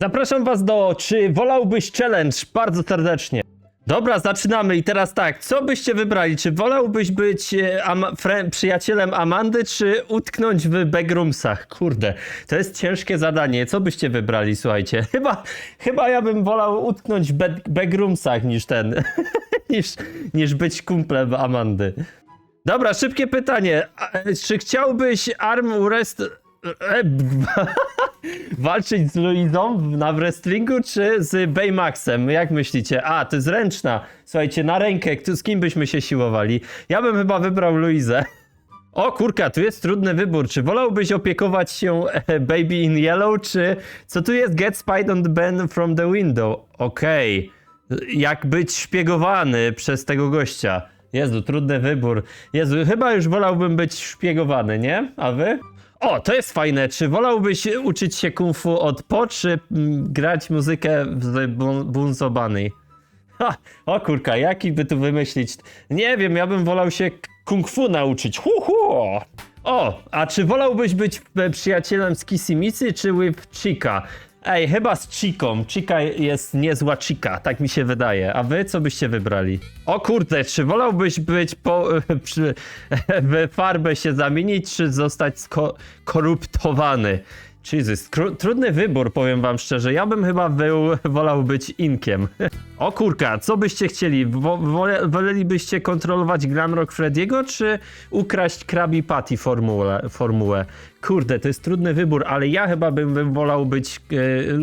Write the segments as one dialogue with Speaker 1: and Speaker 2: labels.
Speaker 1: Zapraszam was do Czy wolałbyś challenge? Bardzo serdecznie. Dobra, zaczynamy i teraz tak, co byście wybrali? Czy wolałbyś być e, przyjacielem Amandy, czy utknąć w backroomsach? Kurde, to jest ciężkie zadanie. Co byście wybrali, słuchajcie? Chyba, chyba ja bym wolał utknąć w be- backroomsach niż ten, niż, niż być kumplem Amandy. Dobra, szybkie pytanie. A, e, Czy chciałbyś arm wrest... walczyć z Luizą na wrestlingu, czy z Baymaxem? Jak myślicie? A, to jest ręczna. Słuchajcie, na rękę, kto- z kim byśmy się siłowali? Ja bym chyba wybrał Luizę. O kurka, tu jest trudny wybór. Czy wolałbyś opiekować się e, Baby in Yellow, czy co tu jest Get spied on Ben from the window? Okej. Jak być szpiegowany przez tego gościa. Jezu, trudny wybór. Jezu, chyba już wolałbym być szpiegowany, nie? A wy? O, to jest fajne. Czy wolałbyś uczyć się kung fu od po, czy mm, grać muzykę z Bu- Bunzo Bunny? Ha, o kurka, jaki by tu wymyślić? Nie wiem, ja bym wolał się kung fu nauczyć. Hu, hu. O, a czy wolałbyś być e, przyjacielem z Kissimicy, czy with Chica? Ej, chyba z Chiką. Chica jest niezła Chica, tak mi się wydaje. A wy co byście wybrali? O kurde, czy wolałbyś być po, przy, w farbę się zamienić, czy zostać sko- koruptowany? Jesus, trudny wybór, powiem wam szczerze. Ja bym chyba był, wolał być inkiem. O kurka, co byście chcieli? Wo- wole- wolelibyście kontrolować Glamrock Freddiego, czy ukraść Krabby Patty formułę, formułę? Kurde, to jest trudny wybór, ale ja chyba bym, bym wolał być,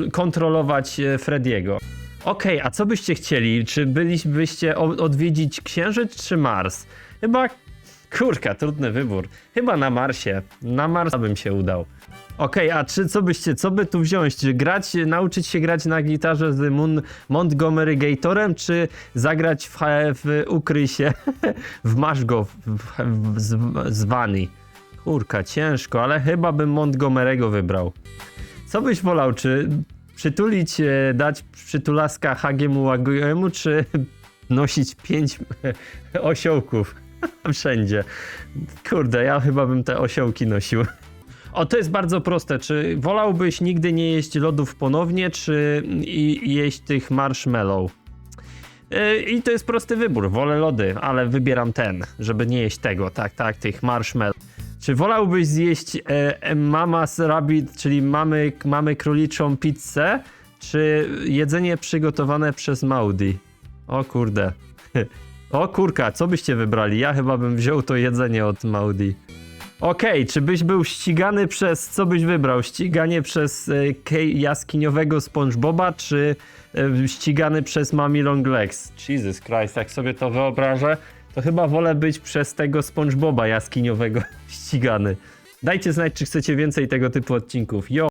Speaker 1: e, kontrolować e, Freddiego. Okej, a co byście chcieli? Czy bylibyście odwiedzić Księżyc czy Mars? Chyba, kurka, trudny wybór. Chyba na Marsie. Na Marsa bym się udał. Okej, a czy co byście, co by tu wziąć? Czy grać, nauczyć się grać na gitarze z Mon Montgomery Gatorem, czy zagrać w, w Ukryj się w Masz go w, w, z, z Wani? Kurka, ciężko, ale chyba bym Montgomery'ego wybrał. Co byś wolał, czy przytulić, e, dać przytulaska Hagiemu Łagiemu, czy nosić pięć osiołków wszędzie? Kurde, ja chyba bym te osiołki nosił. O, to jest bardzo proste. Czy wolałbyś nigdy nie jeść lodów ponownie, czy jeść tych marshmallow? Yy, I to jest prosty wybór. Wolę lody, ale wybieram ten, żeby nie jeść tego. Tak, tak, tych marshmallow. Czy wolałbyś zjeść e, Mama's Rabbit, czyli mamy, mamy króliczą pizzę, czy jedzenie przygotowane przez Maudi? O kurde. O kurka, co byście wybrali? Ja chyba bym wziął to jedzenie od Maudi. Okej, czy byś był ścigany przez, co byś wybrał? Ściganie przez kej- jaskiniowego SpongeBoba, czy e, ścigany przez Mami Long Legs? Jesus Christ, jak sobie to wyobrażę, to chyba wolę być przez tego SpongeBoba jaskiniowego ścigany. Dajcie znać, czy chcecie więcej tego typu odcinków. Jo!